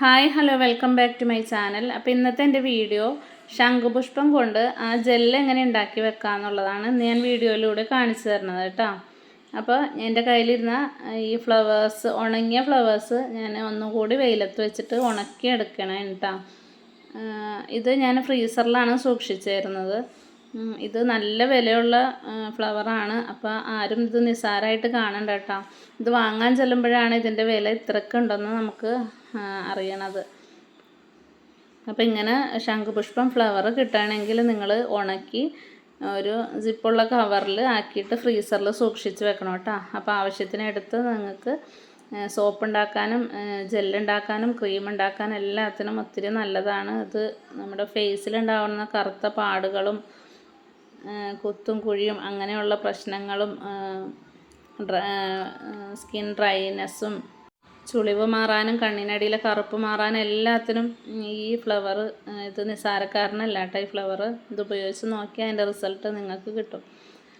Hi hello welcome back to my channel. അപ്പോൾ ഇന്നത്തെ എന്റെ വീഡിയോ ശംഖുപുഷ്പം കൊണ്ട് ആ ജെല്ല് എങ്ങനെ ഉണ്ടാക്കി വെക്കാന്നുള്ളതാണ് ഇന്ന് ഞാൻ വീഡിയോയിലൂടെ കാണിച്ചു തരുന്നത് കേട്ടോ. അപ്പോൾ എന്റെ കയ്യിലിരുന്ന ഈ ഫ്ലവേഴ്സ് ഉണങ്ങിയ ഫ്ലവേഴ്സ് ഞാൻ ഒന്നുകൂടി വെയിലത്ത് വെച്ചിട്ട് ഉണക്കി എടുക്കണം കേട്ടോ. ഇത് ഞാൻ ഫ്രീസറിലാണ് സൂക്ഷിച്ചിരുന്നത്. ഇത് നല്ല വിലയുള്ള ഫ്ലവറാണ്. അപ്പോൾ ആരും ഇത് നിസ്സാരമായിട്ട് കാണണ്ട കേട്ടോ. ഇത് വാങ്ങാൻ ചെല്ലുമ്പോഴാണ് ഇതിന്റെ വില ഇത്രയ്ക്ക് നമുക്ക് അറിയണത്. അപ്പോൾ ഇങ്ങനെ ശംഖുപുഷ്പം ഫ്ലവർ കിട്ടുകയാണെങ്കിൽ നിങ്ങൾ ഉണക്കി ഒരു സിപ്പുള്ള കവറിൽ ആക്കിയിട്ട് ഫ്രീസറിൽ സൂക്ഷിച്ച് വെക്കണം കേട്ടോ. അപ്പോൾ ആവശ്യത്തിനെടുത്ത് നിങ്ങൾക്ക് സോപ്പ് ഉണ്ടാക്കാനും ജെല്ലുണ്ടാക്കാനും ക്രീം ഉണ്ടാക്കാനും എല്ലാത്തിനും ഒത്തിരി നല്ലതാണ്. ഇത് നമ്മുടെ ഫേസിലുണ്ടാവുന്ന കറുത്ത പാടുകളും കുത്തും കുഴിയും അങ്ങനെയുള്ള പ്രശ്നങ്ങളും സ്കിൻ ഡ്രൈനെസ്സും ചുളിവ് മാറാനും കണ്ണിനടിയിലെ കറുപ്പ് മാറാനും എല്ലാത്തിനും ഈ ഫ്ലവർ ഇത് നിസ്സാരക്കാരനല്ല കേട്ടോ ഈ ഫ്ലവർ ഇത് ഉപയോഗിച്ച് നോക്കിയാൽ അതിന്റെ റിസൾട്ട് നിങ്ങൾക്ക് കിട്ടും.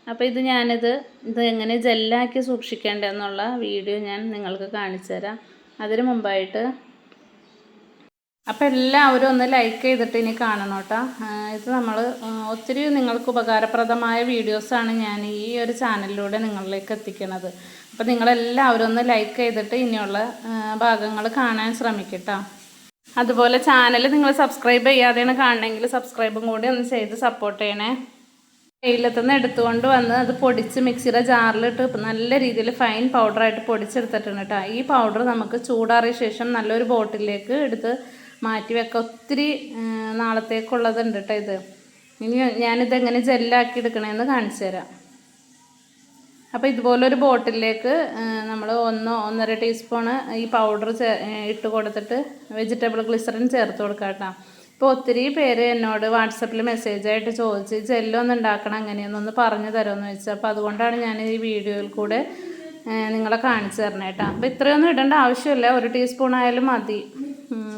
അപ്പോൾ ഇത് ഞാനിത് ഇത് എങ്ങനെ ജെല്ലാക്കി സൂക്ഷിക്കേണ്ടതെന്നുള്ള വീഡിയോ ഞാൻ നിങ്ങൾക്ക് കാണിച്ചു തരാം അതിന് മുമ്പായിട്ട് അപ്പോൾ എല്ലാവരും ഒന്ന് ലൈക്ക് ചെയ്തിട്ട് ഇനി കാണണം കേട്ടോ. ഇത് നമ്മൾ ഒത്തിരി നിങ്ങൾക്ക് ഉപകാരപ്രദമായ വീഡിയോസാണ് ഞാൻ ഈ ഒരു ചാനലിലൂടെ നിങ്ങളിലേക്ക് എത്തിക്കുന്നത് അപ്പോൾ നിങ്ങളെല്ലാവരും ഒന്ന് ലൈക്ക് ചെയ്തിട്ട് ഇനിയുള്ള ഭാഗങ്ങൾ കാണാൻ ശ്രമിക്കട്ടോ അതുപോലെ ചാനൽ നിങ്ങൾ സബ്സ്ക്രൈബ് ചെയ്യാതെയാണ് കാണണമെങ്കിൽ സബ്സ്ക്രൈബും കൂടി ഒന്ന് ചെയ്ത് സപ്പോർട്ട് ചെയ്യണേ. വെയിലത്തുനിന്ന് എടുത്തുകൊണ്ട് വന്ന് അത് പൊടിച്ച് മിക്സിയുടെ ജാറിലിട്ട് നല്ല രീതിയിൽ ഫൈൻ പൗഡറായിട്ട് പൊടിച്ചെടുത്തിട്ടുണ്ട് കേട്ടോ ഈ പൗഡർ നമുക്ക് ചൂടാറിയ ശേഷം നല്ലൊരു ബോട്ടിലേക്ക് എടുത്ത് മാറ്റി വെക്കാം ഒത്തിരി നാളത്തേക്കുള്ളതുണ്ട് കേട്ടോ ഇത്. ഇനി ഞാനിത് എങ്ങനെ ജെല്ലാക്കി എടുക്കണമെന്ന് കാണിച്ചു തരാം. അപ്പോൾ ഇതുപോലൊരു ബോട്ടിലേക്ക് നമ്മൾ ഒന്നോ ഒന്നര ടീസ്പൂണ് ഈ പൗഡർ ഇട്ട് കൊടുത്തിട്ട് വെജിറ്റബിൾ ഗ്ലിസറിൻ ചേർത്ത് കൊടുക്കാം കേട്ടോ ഇപ്പോൾ ഒത്തിരി പേര് എന്നോട് വാട്സപ്പിൽ മെസ്സേജായിട്ട് ചോദിച്ച് ജെല്ലൊന്നും ഉണ്ടാക്കണം എങ്ങനെയെന്നൊന്ന് പറഞ്ഞു തരുമെന്ന് വെച്ചാൽ അപ്പോൾ അതുകൊണ്ടാണ് ഞാൻ ഈ വീഡിയോയിൽ കൂടെ നിങ്ങളെ കാണിച്ചു തരണേട്ടാ അപ്പോൾ ഇത്രയൊന്നും ഇടേണ്ട ആവശ്യമില്ല. ഒരു ടീസ്പൂൺ ആയാലും മതി.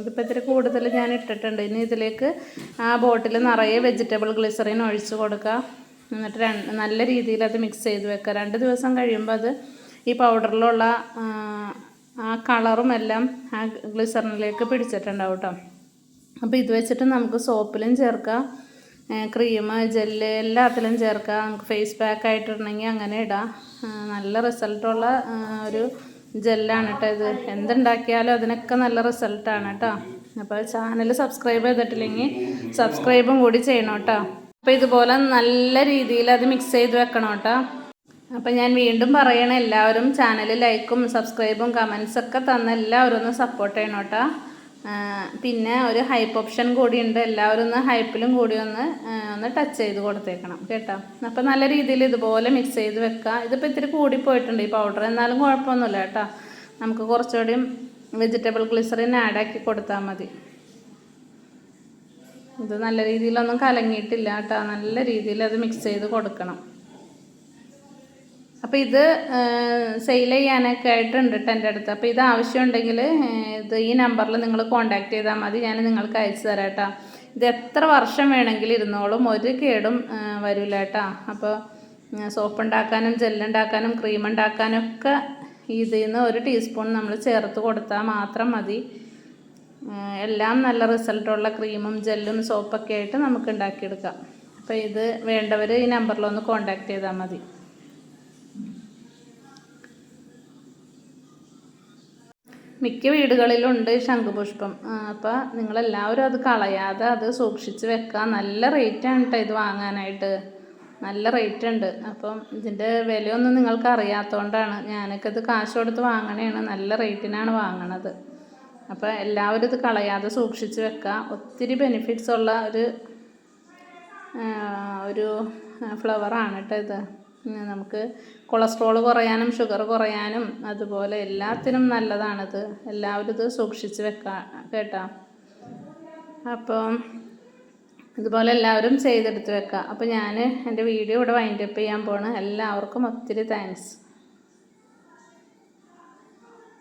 ഇതിപ്പോൾ ഇത്തിരി കൂടുതൽ ഞാൻ ഇട്ടിട്ടുണ്ട്. ഇനി ഇതിലേക്ക് ആ ബോട്ടിൽ നിറയെ വെജിറ്റബിൾ ഗ്ലിസറിൻ ഒഴിച്ച് കൊടുക്കുക എന്നിട്ട് രണ്ട് നല്ല രീതിയിൽ അത് മിക്സ് ചെയ്ത് വെക്കുക രണ്ട് ദിവസം കഴിയുമ്പോൾ അത് ഈ പൗഡറിലുള്ള ആ, കളറും എല്ലാം ആ ഗ്ലിസറിനിലേക്ക് പിടിച്ചിട്ടുണ്ടാവും കേട്ടോ അപ്പോൾ ഇത് വെച്ചിട്ട് നമുക്ക് സോപ്പിലും ചേർക്കാം. ക്രീം ജെല്ല് എല്ലാത്തിലും ചേർക്കാം. നമുക്ക് ഫേസ് പാക്ക് ആയിട്ടിടണമെങ്കിൽ അങ്ങനെ ഇടാം. നല്ല റിസൾട്ടുള്ള ഒരു ജെല്ലാണ് കേട്ടോ ഇത്. എന്തുണ്ടാക്കിയാലും അതിനൊക്കെ നല്ല റിസൾട്ടാണ് കേട്ടോ. അപ്പോൾ ചാനൽ സബ്സ്ക്രൈബ് ചെയ്തിട്ടില്ലെങ്കിൽ സബ്സ്ക്രൈബും കൂടി ചെയ്യണം കേട്ടോ. അപ്പോൾ ഇതുപോലെ നല്ല രീതിയിൽ അത് മിക്സ് ചെയ്ത് വെക്കണം കേട്ടോ. അപ്പം ഞാൻ വീണ്ടും പറയണ എല്ലാവരും ചാനൽ ലൈക്കും സബ്സ്ക്രൈബും കമൻസ് ഒക്കെ തന്ന് എല്ലാവരും ഒന്ന് സപ്പോർട്ട് ചെയ്യണം കേട്ടോ. പിന്നെ ഒരു ഹൈപ്പ് ഓപ്ഷൻ കൂടിയുണ്ട്. എല്ലാവരും ഒന്ന് ഹൈപ്പിലും കൂടി ഒന്ന് ഒന്ന് ടച്ച് ചെയ്ത് കൊടുത്തേക്കണം. കേട്ടോ? അപ്പം നല്ല രീതിയിൽ ഇതുപോലെ മിക്സ് ചെയ്ത് വെക്കുക ഇതിപ്പോൾ ഇത്തിരി കൂടിപ്പോയിട്ടുണ്ട് ഈ പൗഡർ എന്നാലും കുഴപ്പമൊന്നുമില്ല കേട്ടോ. നമുക്ക് കുറച്ചുകൂടി വെജിറ്റബിൾ ഗ്ലിസറിൻ ആഡാക്കി കൊടുത്താൽ മതി. ഇത് നല്ല രീതിയിലൊന്നും കലങ്ങിയിട്ടില്ല കേട്ടോ. നല്ല രീതിയിൽ അത് മിക്സ് ചെയ്ത് കൊടുക്കണം. അപ്പോൾ ഇത് സെയിൽ ചെയ്യാനൊക്കെ ആയിട്ടുണ്ട് കേട്ടോ എന്റെ അടുത്ത്. അപ്പോൾ ഇത് ആവശ്യമുണ്ടെങ്കിൽ ഇത് ഈ നമ്പറിൽ നിങ്ങൾ കോൺടാക്ട് ചെയ്താൽ മതി. ഞാൻ നിങ്ങൾക്ക് അയച്ചു തരാം കേട്ടോ ഇത് എത്ര വർഷം വേണമെങ്കിലും ഇരുന്നോളും. ഒരു കേടും വരില്ല കേട്ടോ അപ്പോൾ സോപ്പ് ഉണ്ടാക്കാനും ജെല്ലുണ്ടാക്കാനും ക്രീം ഉണ്ടാക്കാനും ഒക്കെ ഇതിൽ നിന്ന് ഒരു ടീസ്പൂൺ നമ്മൾ ചേർത്ത് കൊടുത്താൽ മാത്രം മതി. എല്ലാം നല്ല റിസൾട്ടുള്ള ക്രീമും ജെല്ലും സോപ്പൊക്കെ ആയിട്ട് നമുക്ക് ഉണ്ടാക്കിയെടുക്കാം. അപ്പോൾ ഇത് വേണ്ടവർ ഈ നമ്പറിലൊന്ന് കോൺടാക്ട് ചെയ്താൽ മതി. മിക്ക വീടുകളിലുണ്ട് ശംഖുപുഷ്പം. അപ്പോൾ നിങ്ങളെല്ലാവരും അത് കളയാതെ അത് സൂക്ഷിച്ച് വെക്കുക നല്ല റേറ്റാണ് കേട്ടോ ഇത് വാങ്ങാനായിട്ട്. നല്ല റേറ്റ് ഉണ്ട്. അപ്പം ഇതിന്റെ വിലയൊന്നും നിങ്ങൾക്ക് അറിയാത്തതുകൊണ്ടാണ് ഞാനൊക്കെ ഇത് കാശ് കൊടുത്ത് വാങ്ങണേണ്. നല്ല റേറ്റിനാണ് വാങ്ങണത്. അപ്പോൾ എല്ലാവരും ഇത് കളയാതെ സൂക്ഷിച്ച് വെക്കുക ഒത്തിരി ബെനിഫിറ്റ്സ് ഉള്ള ഒരു ഒരു ഫ്ലവറാണ് കേട്ടോ ഇത്. നമുക്ക് കൊളസ്ട്രോൾ കുറയാനും ഷുഗർ കുറയാനും അതുപോലെ എല്ലാത്തിനും നല്ലതാണിത്. എല്ലാവരും ഇത് സൂക്ഷിച്ച് വെക്കാം കേട്ടോ? അപ്പോൾ ഇതുപോലെ എല്ലാവരും ചെയ്തെടുത്ത് വെക്കുക അപ്പോൾ ഞാൻ എന്റെ വീഡിയോ ഇവിടെ വൈൻഡപ്പ് ചെയ്യാൻ പോണ് എല്ലാവർക്കും ഒത്തിരി താങ്ക്സ്